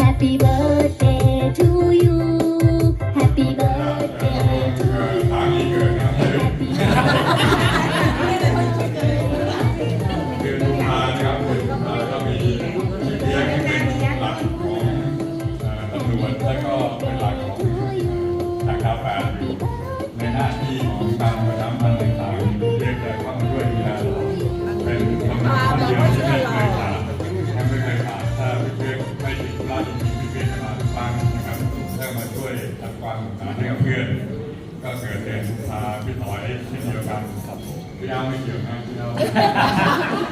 Happy birthday to you. Happy birthday to you. สามีเกิดนะครับ Happy เดือนกุมภานะครับเดื ก็เกิดเป็นพาพี่ถอยเช่นเดียวกันครับผมพี่ยาวไม่เกี่ยวนะพี่ยาว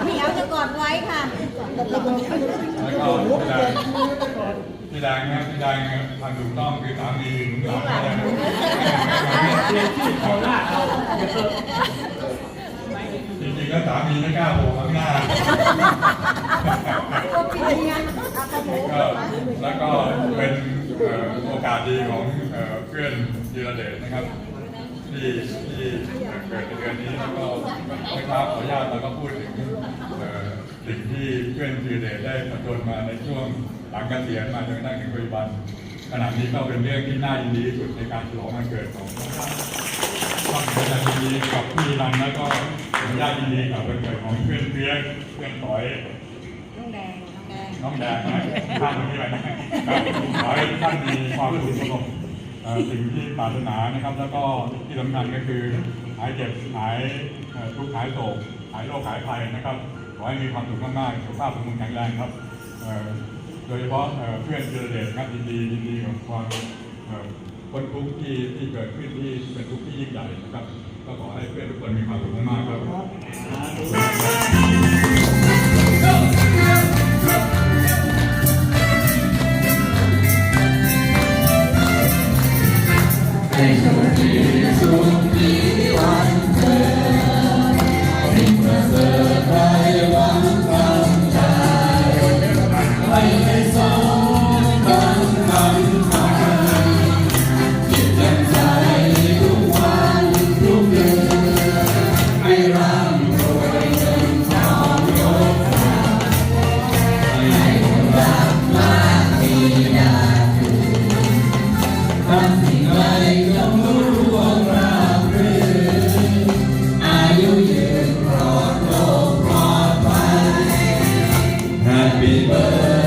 พี่เอาจะกอดไว้ค่ะแล้วก็พี่แดงพี่แดงนะพี่แดงทำถูกต้องคือสามีหนุนหลังอะไรนะจริงๆแล้วสามีไม่กล้าโผล่ข้างหน้าก็พี่เลี้ยงเอากระหมูก็แล้วก็เป็นเอ่อโอกาสดีของเอ่อเพื่อนยีระเดชนะครับ ที่ที่เกิดในเดือนนี้แล้วก็นะครับขออนุญาตเราก็พูดถึงเอ่อสิ่งที่เพื่อนยีระเดชได้ผจญมาในช่วงหลังเกษียณมาจนกระทั่งถึงปัจจุบันขณะนี้ก็เป็นเรื่องที่น่ายินดีที่สุดในการฉลองวันเกิดของท่านต้องแสดงยินดีกับพี่รันแล้วก็เป็นญาติยินดีกับวันเกิดของเพื่อนเพียกเพื่อนต่อยน้องแดงน้องแดงน้องแดงนะท่านนี้ไปนะครับขอให้ท่านมีความสุขสงบเอ่อ สิ่งที่ปรารถนานะครับ แล้วก็ที่สำคัญก็คือหายเจ็บหายทุกข์หายโศกหายโรคหายภัยนะครับขอให้มีความสุขมากๆสุขภาพสมบูรณ์แข็งแรงครับโดยเฉพาะเพื่อนเจริญเดชครับยินดียินดีกับความเอ่อพ้นทุกข์ที่ที่เกิดขึ้นที่เป็นทุกข์ที่ยิ่งใหญ่นะครับ ก็ขอให้เพื่อนทุกคนมีความสุขมากๆครับ Happy birthday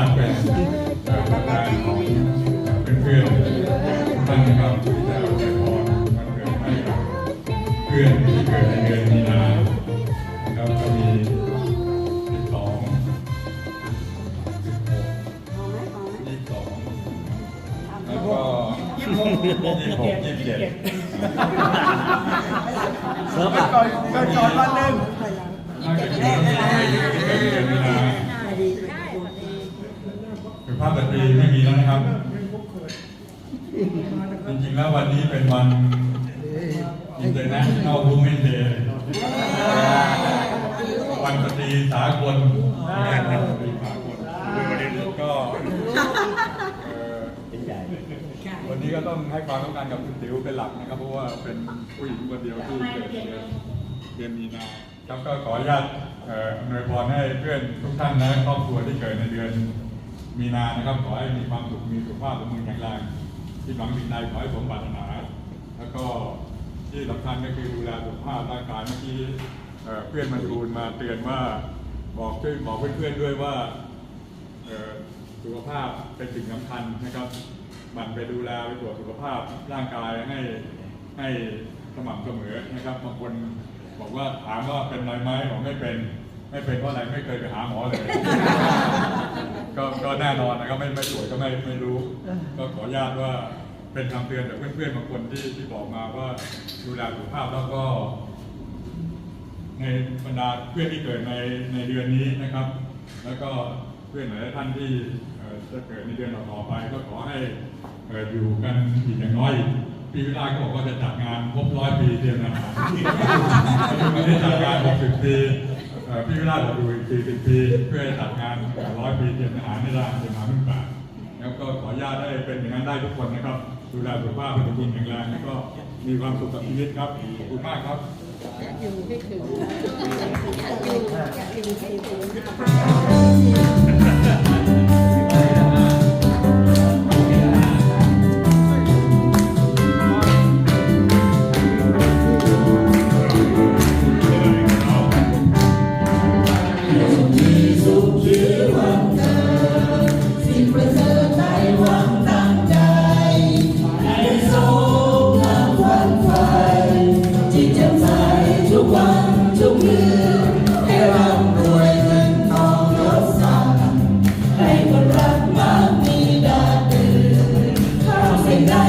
าบเป็นการทำานของเพื่อนๆท่านนะครับที่จะอวยพรวันเกิดให้กัเพื่อนที่เกิดในเดือนมีนานะครับก็มีสิบสองสิบหกยี่สิบสองแล้วก็ยี่สิบหกยี่สิบเจ็ดเซิร์ฟอะก็จอดวันหนึ่ง สุภาพสตรีไม่มีแล้วนะครับ จริงๆแล้ววันนี้เป็นวัน International Women's Day วันสตรีสากลวันสตรีสากลก็เอ่วันนี้ก็ต้องให้ความต้องการกับคุณติ๋วเป็นหลักนะครับ เพราะว่าเป็นผู้หญิงคนเดียวที่เกิดเดือนเดือนมีนาครับก็ขออนุญาตอำนวยพรให้เพื่อนทุกท่านและครอบครัวที่เกิดในเดือน มีนานะครับขอให้มีความสุขมีสุขภาพสมบูรณ์แข็งแรงที่หวังสิ่งใดขอให้สมปรารถนา แล้วก็ที่สำคัญก็คือดูแลสุขภาพร่างกายเมื่อกี้เพื่อนมาดูนมาเตือนว่าบอกช่วยบอกเพื่อนๆด้วยว่าสุขภาพเป็นสิ่งสำคัญนะครับหมันไปดูแลไปตรวจสุขภาพร่างกายให้ให้สม่ำเสมอนะครับบางคนบอกว่าถามว่าเป็นไรไหมบอกไม่เป็น ไม่เป็นเพราะอะไรไม่เคยไปหาหมอเลย ก็ก็แน่นอนนะครับไม่ไม่ตรวจก็ไม่ไม่รู้ ก็ขออนุญาตว่าเป็นคำเตือนจากเพื่อนๆบางคนที่ที่บอกมาว่าดูแลสุขภาพแล้วก็ ในบรรดาเพื่อนที่เกิดในในเดือนนี้นะครับ แล้วก็เพื่อนหลายท่านที่เอ่อจะเกิดในเดือนต่อๆไป ก็ขอให้เอ่ออยู่กันอีกอย่างน้อยปีวิลาก็บอกว่าจะจัดงานครบร้อยปีเตรียมอาหารไม่ได้จัดงาน60ปี เอ่อพี่วิลาบอกดูอีก40ปี เพื่อให้จัดงานร้อยปีเตรียมอาหารให้ได้เตรียมอาหารขึ้นป่าแล้วก็ขออนุญาตได้เป็นอย่างนั้นได้ทุกคนนะครับ ดูแลสุขภาพเป็นสมบูรณ์แข็งแรงแล้วก็มีความสุขกับชีวิตครับขอบคุณมากครับ night.